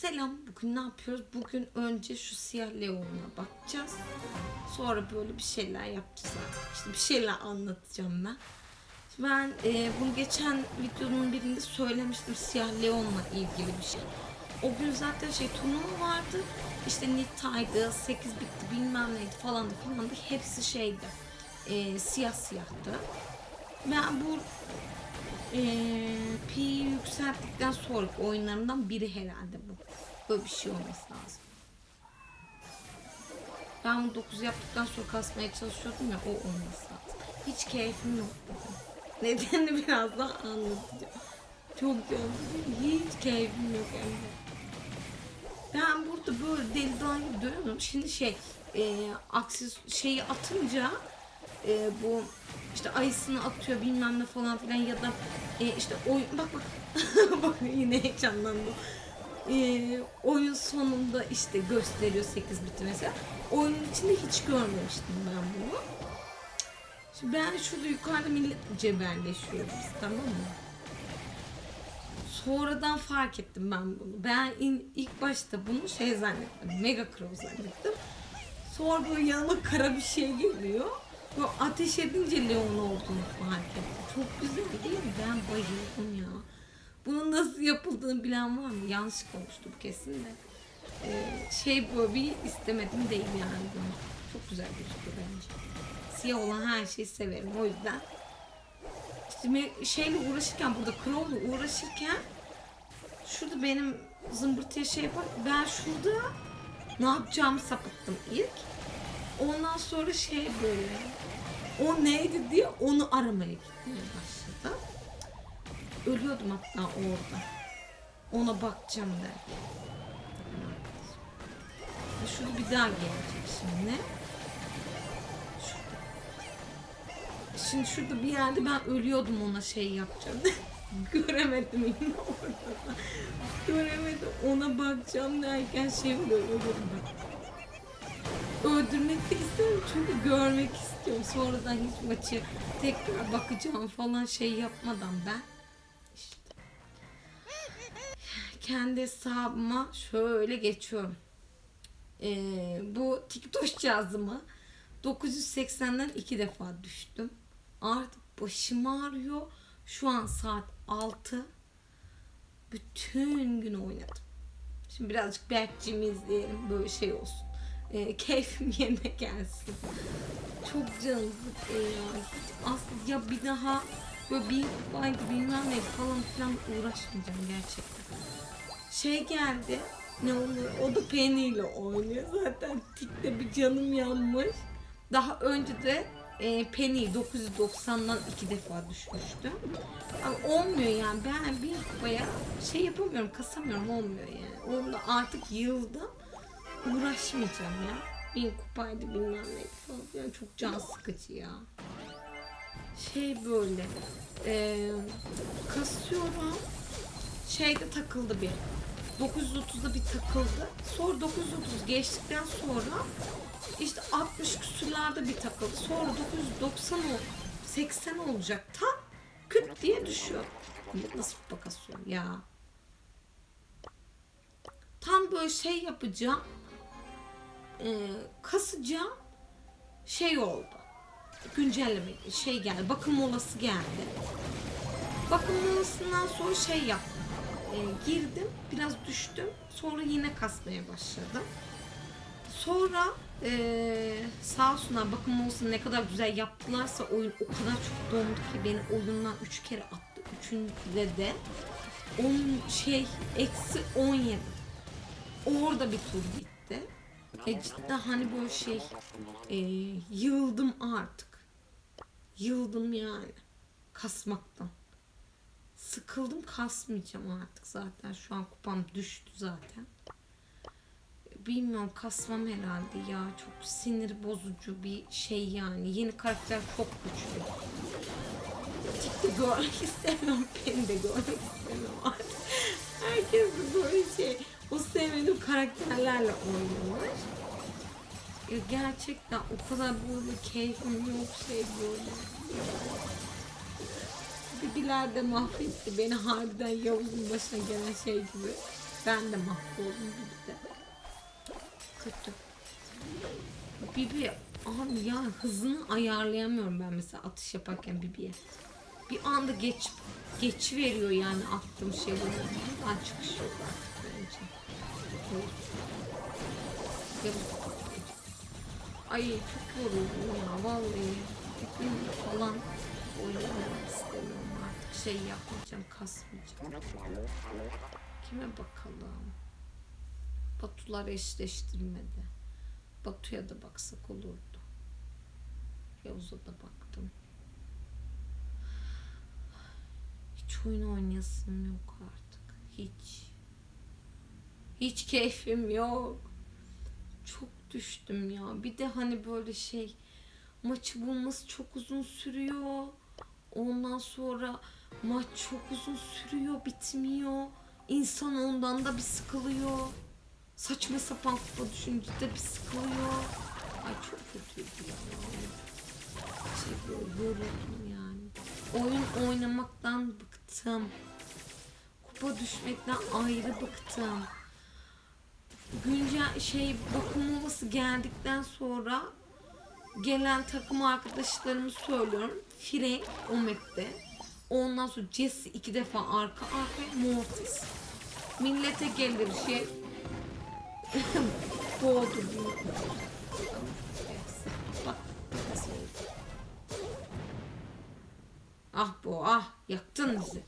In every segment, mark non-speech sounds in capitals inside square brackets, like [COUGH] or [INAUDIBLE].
Selam. Bugün ne yapıyoruz? Bugün önce şu siyah leon'a bakacağız. Sonra böyle bir şeyler yapacağız artık. İşte bir şeyler anlatacağım ben. Ben e, bunu geçen videonun birinde söylemiştim siyah leon'la ilgili bir şey. O gün zaten şey turnuva vardı. İşte Nita'ydı, 8 bitti bilmem neydi falandı falandı. Hepsi şeydi. E, siyah siyahtı. Ben bu ee, pi yükselttikten sonraki oyunlarımdan biri herhalde bu. Böyle bir şey olması lazım. Ben bunu 9 yaptıktan sonra kasmaya çalışıyordum ya o olması lazım. Hiç keyfim yok. [LAUGHS] Nedenini birazdan anlatacağım. Çok canım. Hiç keyfim yok hem de. Ben burada böyle deli dağ gibi dönüyorum. Şimdi şey e, aksis şeyi atınca e, bu işte ayısını atıyor bilmem ne falan filan ya da e, işte oyun bak bak [LAUGHS] bak yine heyecanlandım. E, oyun sonunda işte gösteriyor 8 biti mesela. Oyunun içinde hiç görmemiştim ben bunu. Şimdi ben şurada yukarıda millet cebelleşiyoruz tamam mı? Sonradan fark ettim ben bunu. Ben in- ilk başta bunu şey zannettim. Mega Crow zannettim. Sonra böyle yanıma kara bir şey geliyor. Böyle ateş edince Leon olduğunu fark ettim. Çok güzel değil mi? Ben bayıldım ya. Bunun nasıl yapıldığını bilen var mı? Yanlış konuştum kesin de. Ee, şey bir istemedim değil yani bunu. Çok güzel gözüküyor bence. Siyah olan her şeyi severim o yüzden. İşte şeyle uğraşırken burada Crow'la uğraşırken şurada benim zımbırtıya şey yapar. Ben şurada ne yapacağımı sapıttım ilk. Ondan sonra şey böyle o neydi diye onu aramaya gitmeye başladım. Ölüyordum hatta orada. Ona bakacağım derken. Ve Şurada bir daha gelecek şimdi. Şurada. Şimdi şurada bir yerde ben ölüyordum ona şey yapacağım. [LAUGHS] Göremedim yine orada. Göremedim. Ona bakacağım derken şey ben öldürmek de istemiyorum çünkü görmek istiyorum. Sonradan hiç maçı tekrar bakacağım falan şey yapmadan ben kendi hesabıma şöyle geçiyorum. Ee, bu TikTok cihazımı 980'den iki defa düştüm. Artık başım ağrıyor. Şu an saat 6. Bütün gün oynadım. Şimdi birazcık Berk'cimi izleyelim. Böyle şey olsun e, keyfim [LAUGHS] yerine gelsin. Çok canım sıkıyor Aslında ya bir daha böyle bir kupaydı bilmem ne falan filan uğraşmayacağım gerçekten. Şey geldi. Ne olur o da Penny ile oynuyor. Zaten tikte bir canım yanmış. Daha önce de e, Penny 990'dan iki defa düşmüştüm. Ama olmuyor yani ben bir kupaya şey yapamıyorum kasamıyorum olmuyor yani. Onda artık yıldım uğraşmayacağım ya. Bin kupaydı bilmem ne falan filan çok can sıkıcı ya. Şey böyle e, kasıyorum şeyde takıldı bir 930'da bir takıldı. Sonra 930 geçtikten sonra işte 60 küsürlerde bir takıldı. Sonra 990 ol 80 olacak tam küt diye düşüyor. Nasıl kupa kasıyorum ya. Tam böyle şey yapacağım e, kasacağım şey oldu. Güncelleme şey geldi. Bakım molası geldi. Bakım molasından sonra şey yaptım. E, girdim. Biraz düştüm. Sonra yine kasmaya başladım. Sonra e, sağ olsunlar bakım molasını ne kadar güzel yaptılarsa oyun o kadar çok dondu ki beni oyundan 3 kere attı. Üçünde de 10 şey eksi 17. Orada bir tur bitti. E cidden hani böyle şey e, yıldım artık. Yıldım yani. Kasmaktan. Sıkıldım kasmayacağım artık zaten. Şu an kupam düştü zaten. Bilmiyorum kasmam herhalde ya. Çok sinir bozucu bir şey yani. Yeni karakter çok güçlü. Tikti görmek istemiyorum. Beni de görmek istemiyorum artık. Herkes de böyle şey. O sevmediğim karakterlerle oynuyorlar. Ya gerçekten o kadar böyle keyfim yok şey böyle. De mahvetti beni harbiden Yavuz'un başına gelen şey gibi. Ben de mahvoldum bir de. Kötü. Bibi abi ya hızını ayarlayamıyorum ben mesela atış yaparken Bibi'ye. Bir anda geç geç veriyor yani attığım şeyleri. Buradan çıkış yok artık bence. Ay çok yoruldum ya vallahi. Falan oynamak istemiyorum. Şey yapmayacağım, kasmayacağım. Kime bakalım? Batular eşleştirmedi. Batu'ya da baksak olurdu. Yavuz'a da baktım. Hiç oyun oynayasım yok artık. Hiç. Hiç keyfim yok. Çok düştüm ya. Bir de hani böyle şey maçı bulması çok uzun sürüyor. Ondan sonra maç çok uzun sürüyor, bitmiyor. İnsan ondan da bir sıkılıyor. Saçma sapan kupa düşünce de bir sıkılıyor. Ay çok kötüydü ya. Şey böyle yani. Oyun oynamaktan bıktım. Kupa düşmekten ayrı bıktım. Güncel şey bakım molası geldikten sonra gelen takım arkadaşlarımı söylüyorum. Frank o map'te. Ondan sonra Jesse iki defa arka arkaya Mortis. Millete gelir şey. [LAUGHS] Boğdu Bak. Ah bu ah yaktın bizi.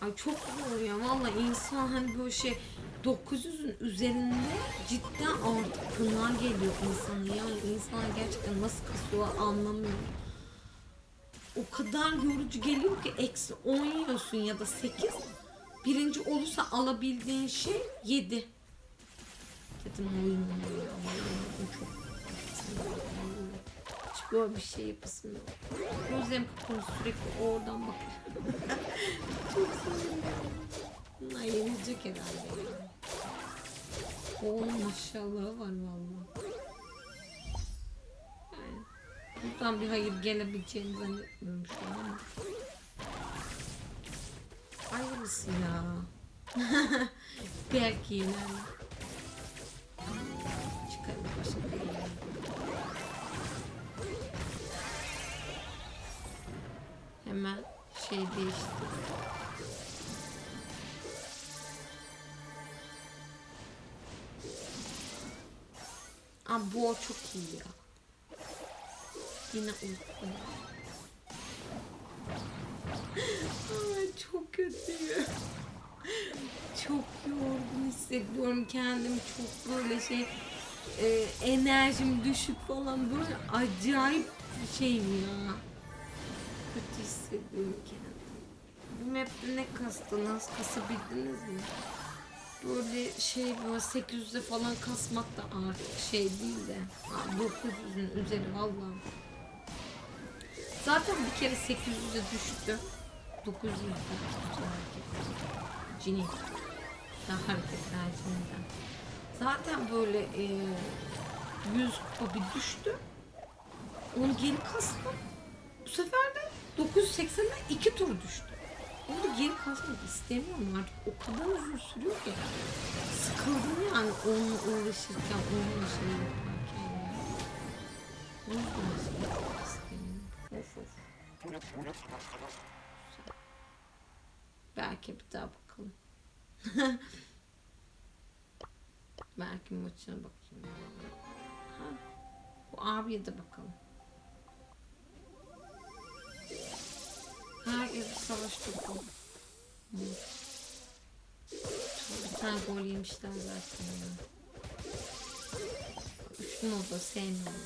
Ay çok zor ya valla insan hani böyle şey 900'ün üzerinde cidden artık gına geliyor insanı yani insan gerçekten nasıl kasıyor anlamıyorum. O kadar yorucu geliyor ki eksi 10 yiyorsun ya da 8 birinci olursa alabildiğin şey 7 dedim vallahi çok böyle bir şey yapasım yok. Gözlerim kapalı sürekli oradan bakıyorum. [LAUGHS] çok sinirliyim. Bunlar yenilecek herhalde. Oğlum maşallahı var valla. Buradan bir hayır gelebileceğini zannetmiyorum şu an ama. Hayırlısı ya. [LAUGHS] Belki yener. Çıkarım başka bir yere. Hemen şey değiştir. Aa bu o çok iyi ya. Yine uykum. Çok kötü. Çok yorgun hissediyorum kendimi çok böyle şey e, enerjim düşük falan böyle acayip bir şeyim ya. Kötü hissediyorum kendimi. Bu map'te ne kastınız? Kasabildiniz mi? Böyle şey böyle 800'e falan kasmak da artık şey değil de ha, 900'ün üzeri valla. Zaten bir kere 800'e düştü. 900'e Cini. Daha hareketler. Zaten böyle e, 100 kupa bir düştü. Onu geri kastım. Bu sefer de 980'den 2 tur düştü. Onu geri kasmak istemiyorum artık. O kadar uzun sürüyor ki. Sıkıldım yani onunla uğraşırken, onunla şey yaparken ya. O yüzden Belki bir daha bakalım. [LAUGHS] Belki maçına bakayım. Ha. Bu abiye de bakalım. Herkes bir savaş topu. Bir tane gol yemişler zaten. Ya. Üçlü moda sevmiyorum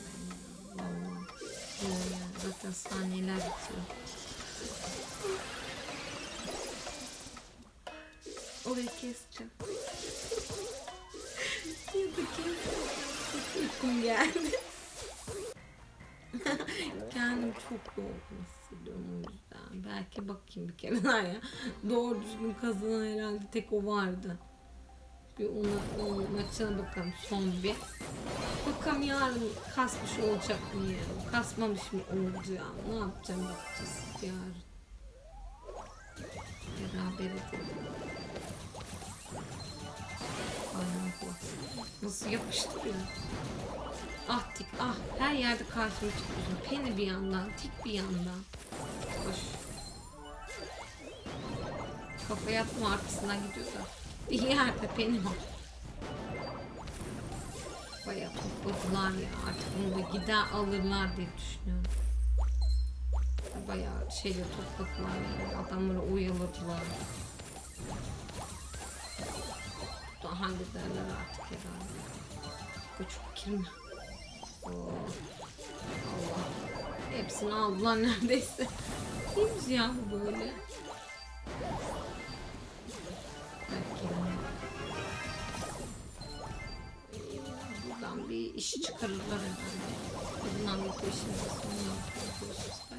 ben ya. Vallahi. Yok ya. Zaten saniyeler bitiyor. Orayı keseceğim. ya da keseceğim. Uykum geldi. [LAUGHS] Kendimi çok yorgun hissediyorum o yüzden. Belki bakayım bir kere daha ya. Doğru düzgün kazanan herhalde tek o vardı bir ona, onun maçına bakalım son bir. Bakalım yarın kasmış olacak mı yani? Kasmamış mı olacağım? Ne yapacağım bakacağız yarın. Beraber edelim. Nasıl yapıştırıyor? Ah tik ah her yerde karşıma çıkıyor. Peni bir yandan tik bir yandan. Koş. Kafaya atma arkasından gidiyor da. Bir yerde peni var. Bayağı topladılar ya artık bunu da gider alırlar diye düşünüyorum. Bayağı şeyle topladılar yani adamları oyaladılar. Daha hallederler artık herhalde. Bu çok kirli. Oo. Allah. Hepsini aldılar neredeyse. [LAUGHS] Neymiş ya bu böyle? İşi çıkarırlar herhalde. Bundan bir işimiz sonra yapıyoruz.